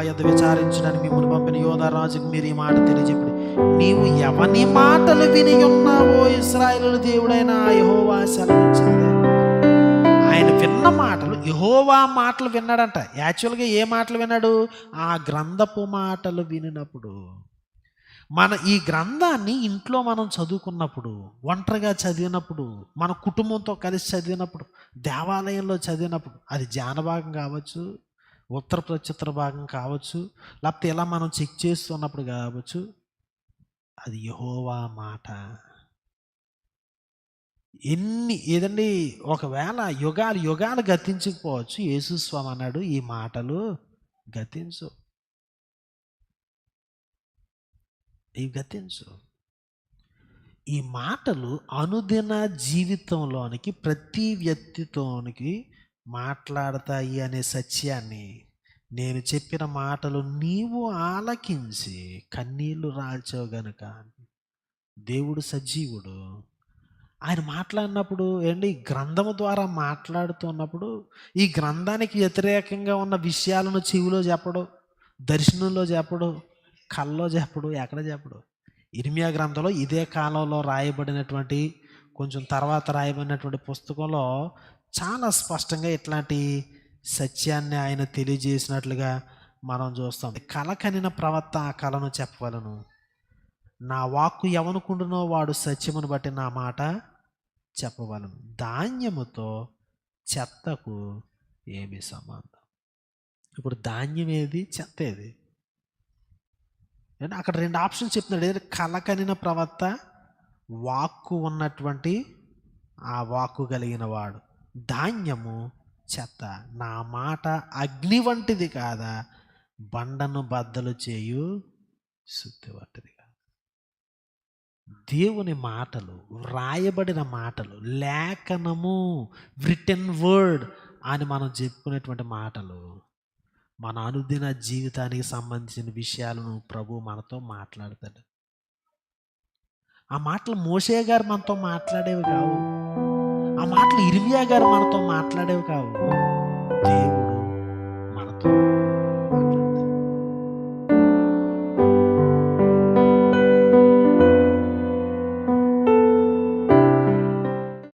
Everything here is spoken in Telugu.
యొద్ద విచారించడానికి మిమ్మల్ని పంపిన యోధరాజుకు మీరు ఈ మాట తెలియజెప్పండి. నీవు ఎవని మాటలు విని ఉన్నావో ఇస్రాయలు దేవుడైన యహోవా సెలవించింది ఆయన విన్న మాటలు యహోవా మాటలు విన్నాడంట. యాక్చువల్గా ఏ మాటలు విన్నాడు? ఆ గ్రంథపు మాటలు వినినప్పుడు. మన ఈ గ్రంథాన్ని ఇంట్లో మనం చదువుకున్నప్పుడు ఒంటరిగా చదివినప్పుడు మన కుటుంబంతో కలిసి చదివినప్పుడు దేవాలయంలో చదివినప్పుడు అది జానభాగం భాగం కావచ్చు ఉత్తర ప్రత్యుత్తర భాగం కావచ్చు లేకపోతే ఇలా మనం చెక్ చేస్తున్నప్పుడు కావచ్చు అది యహోవా మాట. ఎన్ని ఏదండి ఒకవేళ యుగాలు యుగాలు గతించకపోవచ్చు యేసుస్వామి అన్నాడు ఈ మాటలు గతించు. ఇవి గతించు. ఈ మాటలు అనుదిన జీవితంలోనికి ప్రతి వ్యక్తితోనికి మాట్లాడతాయి అనే సత్యాన్ని నేను చెప్పిన మాటలు నీవు ఆలకించి కన్నీళ్ళు రాల్చావు గనుక దేవుడు సజీవుడు. ఆయన మాట్లాడినప్పుడు ఏంటి? గ్రంథము ద్వారా మాట్లాడుతున్నప్పుడు ఈ గ్రంథానికి వ్యతిరేకంగా ఉన్న విషయాలను చెవిలో చెప్పడు దర్శనంలో చెప్పడు కల్లో చెప్పడు ఎక్కడ చెప్పడు. ఇర్మియా గ్రంథంలో ఇదే కాలంలో రాయబడినటువంటి కొంచెం తర్వాత రాయబడినటువంటి పుస్తకంలో చాలా స్పష్టంగా ఇట్లాంటి సత్యాన్ని ఆయన తెలియజేసినట్లుగా మనం చూస్తాం. కల కనిన ప్రవక్త ఆ కళను చెప్పవలను. నా వాక్కు ఎవనుకుండునో వాడు సత్యమును బట్టి నా మాట చెప్పవలను. ధాన్యముతో చెత్తకు ఏమి సంబంధం? ఇప్పుడు ధాన్యం ఏది? చెత్త ఏది? అంటే అక్కడ రెండు ఆప్షన్స్ చెప్తున్నాడు. ఏదంటే కలకనిన ప్రవక్త వాక్కు ఉన్నటువంటి ఆ వాక్కు కలిగిన వాడు. ధాన్యము చెత్త నా మాట అగ్ని వంటిది కాదా? బండను బద్దలు చేయు శుద్ధి వంటిది కాదు. దేవుని మాటలు వ్రాయబడిన మాటలు లేఖనము రిటర్న్ వర్డ్ అని మనం చెప్పుకునేటువంటి మాటలు మన అనుదిన జీవితానికి సంబంధించిన విషయాలను ప్రభు మనతో మాట్లాడతాడు. ఆ మాటలు మోసే గారు మనతో మాట్లాడేవి కావు. ఆ మాటలు ఇరివియా గారు మనతో మాట్లాడేవి కావు.